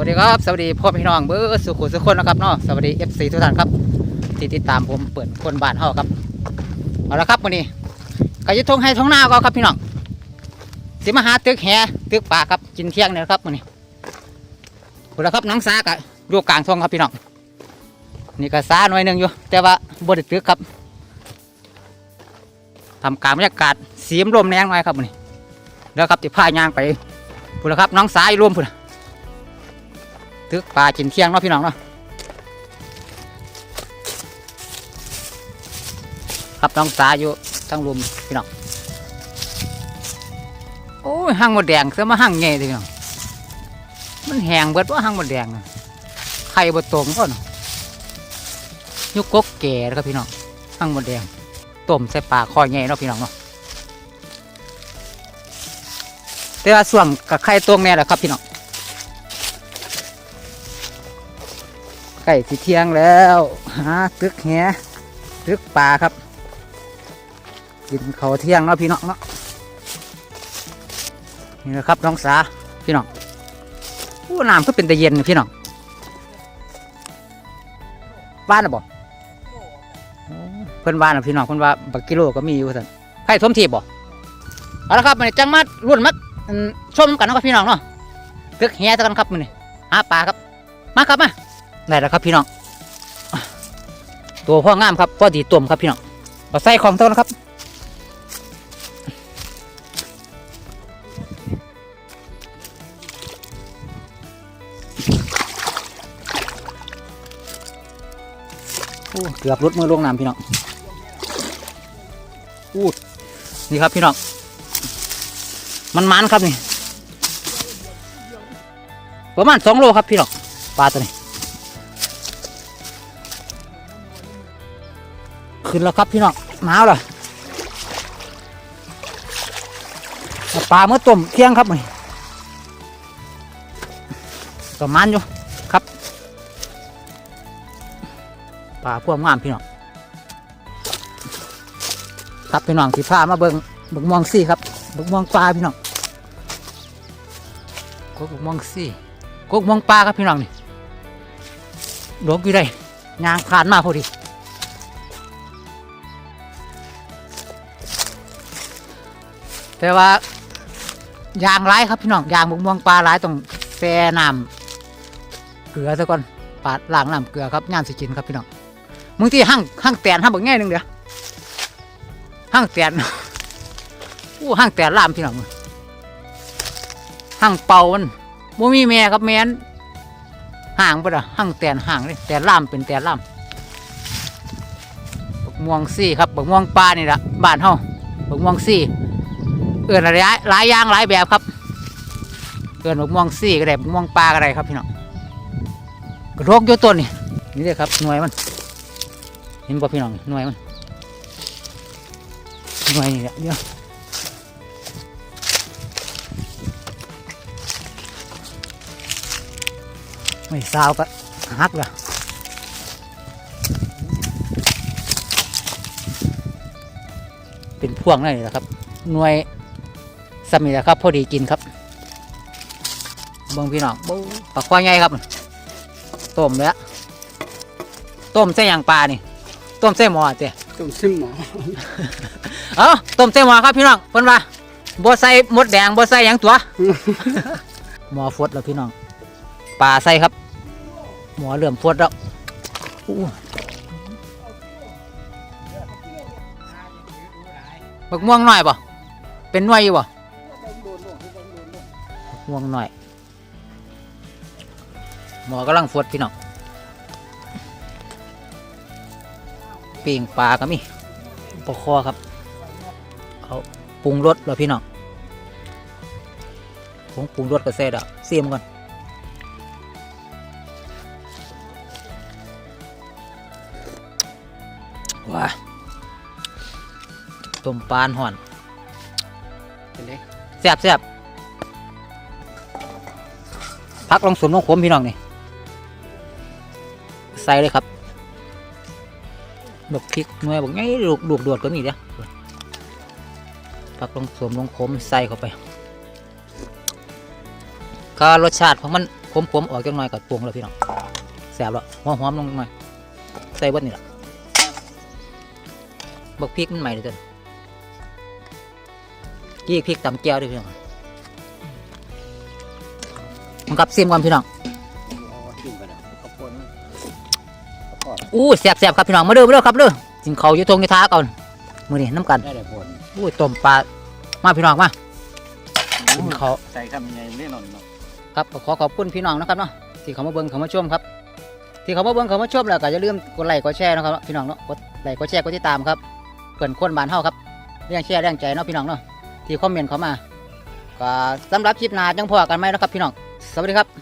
สวัสดีครับ สวัสดีพ่อพี่น้องเบอร์สุขุสุขคนนะครับเนาะสวัสดีเอฟซีทุกท่านครับที่ติดตามผมเปิดคนบ้านเฮาครับเอาละครับวันนี้ก็จะทงให้ท้องหน้าก็ครับพี่น้องสิมาหาตึกแหตึกป่าครับกินเที่ยงเนี่ยครับวันนี้เอาละครับน้องสากะอยู่กลางทงครับพี่น้องนี่ก็สาหน่อยหนึ่งอยู่ แต่ว่าบดตึกครับทำกลารบรรยากาศเสียมลมแรงหน่อยครับวันนี้เดี๋ยวครับจะพายางไปพูดแล้วครับน้องสายร่วมพูดนะ ตึกป่ากินเที่ยงเนาะพี่น้องเนาะครับน้องสาอยู่ทั้งรุมพี่น้องโอ้ยห้างหมดแดงเสือมาห้างใหญ่เลยพี่น้องมันแหงเบิดว่าห้างหมดแดงนะไข่บดตรงก็เนยุกกกแก่ครับพี่น้องห้างหมดแดงต้มใส่ปลาคอยใหญ่เนาะพี่น้องเนาะแต่ว่าส่วงกับไข่ตรงแน่แหละครับพี่น้อง ก่สีเที่ยงแล้วหาตึกแหตึกปลาครับ กินข้าวเที่ยงเนาะพี่น้องเนาะนี่นะครับน้องสาพี่น้องอู้น้ำก็เป็นตะเย็นพี่น้องบ้านนะบ่เพิ่อนบ้านนะพี่น้องเพิ่อนว่าบักกิโลก็มีอยู่ท่านไข่ทมทีบบ่เอาละครับมันจังมารุ่นมัดชมกันนะครับพี่น้องเนาะตึกแหตะกันครับมันนี่หาปลาครับมาครับมา ได้แล้วครับพี่น้อง ตัวพ่องามครับพ่อดีต้มครับพี่น้องเอาใส่ของเท่านะครับโอ้เกือบรถมือลงน้ำพี่น้องอู้นี่ครับพี่น้อง มันมันครับนี่ ประมาณสองโลครับพี่น้อง ปลาตัวนี้ ขึ้นแล้วครับพี่น้องหนาวเลยเอาปลาเมื่อต้มเที่ยงครับนี่ประมาณอยู่ครับปลาพวกงามพี่น้องครับพี่น้องที่พามาเบิงเบิงมองซี่ครับเบิงมองปลาพี่น้องกกมองซี่กกมองปลาครับพี่น้องนี่หลวงอยู่ได้ยางผ่านมาพอดี แต่ว่ายางร้ายครับพี่น้องยางบกม่วงปลาร้ายต้องแช่น้ำเกลือซะก่อนปาดล้างน้ำเกลือครับย่ามสิกินครับพี่น้องมึงที่ห้างห้างแตนห้างบักแง่หนึ่งเดียวห้างแตนอู้ห้างแตนลามพี่น้องมึงห้างเป่ามันบ่มีแม่ครับแม่นห่างปะล่ะห้างแตนห่างเลยแตนลามเป็นแตนลามบักม่วงซี่ครับบักม่วงปลานี่ละบ้านเฮาบักม่วงซี่ เอื่นอะไรหลายอย่างหลายแบบครับเอื่นบักม่วงซี่ก็ได้บักม่วงปลาก็ได้ครับพี่น้องกระโรกอยู่ต้นนี่นี่เลยครับหน่วยมันเห็นบ่พี่น้องหน่วยมันหน่วยนี่แหละเดี๋ยวไม่สาวก็หักละเป็นพ่วงนั่นแหละครับหน่วย สมีแหละครับ พอดีกินครับเบิ่งพี่น้องบู๊ปลาควายใหญ่ครับต้มเลยอะต้มใส่หยางปลานี่ต้มใส่หม้อเต้ต้มซิมหมอเอ้าต้มใส่หม้อครับพี่น้องเพิ่นว่าบ่ใส่หมดแดงบ่ใส่หยังตัวหม้อฟดแล้วพี่น้องปลาใส่ครับหม้อเริ่มฟดแล้วอู้บักม่วงหน่อยบ่เป็นหน่วยอยู่บ่บั กม่วงหน่อย หม้อกำลังฟดพี่น้องปิ้งปลาก็มีปลาคอครับเอาปรุงรสแล้วพี่น้องผงปรุงรสก็ใส่ดอกเสียมก่อนว้าต้มปลาห่อนเป็นไงแซ่บแซ่บ พักลงสวนลงขมพี่น้องนี่ใส่เลยครับดอกพริกหน่วยบอกไงลูกลูกโดดก็มีเด้อพักลงสวมลงขมใส่เข้าไปก็รสชาติของมันขมๆออกจังหน่อยกับปรุงแล้วพี่น้องแซบแล้วหอมๆลงหน่อยใส่เบิดนี่ละบกพริกมันใหม่เลยจ้ะกี้พริกตำแก้วด้วยพี่น้อง มันกับซิมก่อนพี่น้องเอาขึ้นไปแล้วข้าวโพดมันข้าวโพดอู้แซ่บๆครับพี่น้องมาเด้อมาเด้อครับเด้อกินเขาวอยู่ทงอยู่ท้าก่อนมื้อนี้น้ำกันได้แต่ผลอู้ต้มปลามาพี่น้องมากินเขาวใส่คำยังไงแน่นอนเนาะครับก็ขอขอบคุณพี่น้องนะครับเนาะที่เขามาเบิ่งเขามาชมครับ ที่เขามาเบิ่งเขามาชมแล้วก็อย่าลืมกดไลค์กดแชร์นะครับพี่น้องเนาะกดไลค์กดแชร์กดติดตามครับเพื่อนคนบ้านเฮาครับเรื่องแชร์เรื่องใจเนาะพี่น้องเนาะที่คอมเมนต์เขามาก็สำหรับคลิปหน้าจังพอกันไหมนะครับพี่น้อง สวัสดีครับ